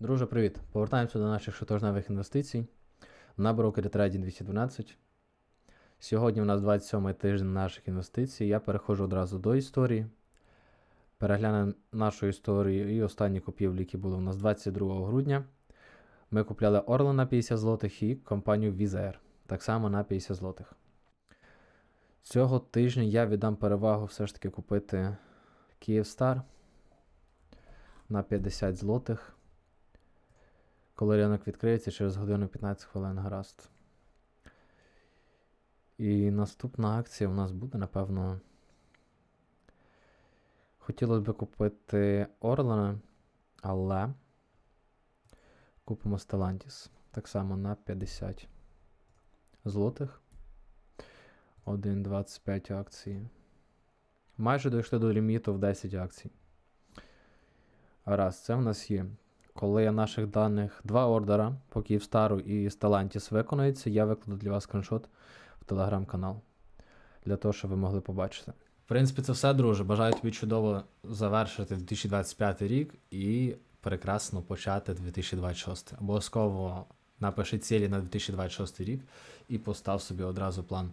Друже, привіт! Повертаємося до наших щотижневих інвестицій на брокері Trading 212. Сьогодні у нас 27 тиждень наших інвестицій. Я переходжу одразу до історії. Переглянемо нашу історію і останні купівлі, які були у нас 22 грудня. Ми купляли Орла на 50 злотих і компанію Vizair так само на 50 злотих. Цього тижня я віддам перевагу все ж таки купити Kyivstar на 50 злотих. Коли ринок відкриється через годину 15 хвилин гаразд. І наступна акція у нас буде, напевно. Хотілося б купити Орлана, але купимо Stellantis. Так само на 50 злотих. 1,25 акції. Майже дійшли до ліміту в 10 акцій. Раз, це в нас є. Коли наших даних два ордера по Київстару і Stellantis виконується, я викладу для вас скріншот в телеграм-канал. Для того, щоб ви могли побачити. В принципі, це все, друже. Бажаю тобі чудово завершити 2025 рік і прекрасно почати 2026. Обов'язково напиши цілі на 2026 рік і постав собі одразу план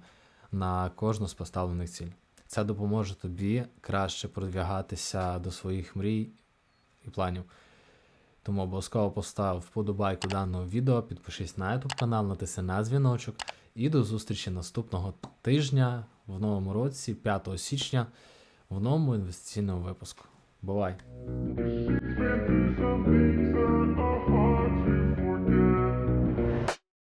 на кожну з поставлених ціль. Це допоможе тобі краще продвігатися до своїх мрій і планів. Тому обов'язково постав вподобайку даного відео, підпишись на YouTube канал, натисни на дзвіночок. І до зустрічі наступного тижня в новому році, 5 січня, в новому інвестиційному випуску. Бувай!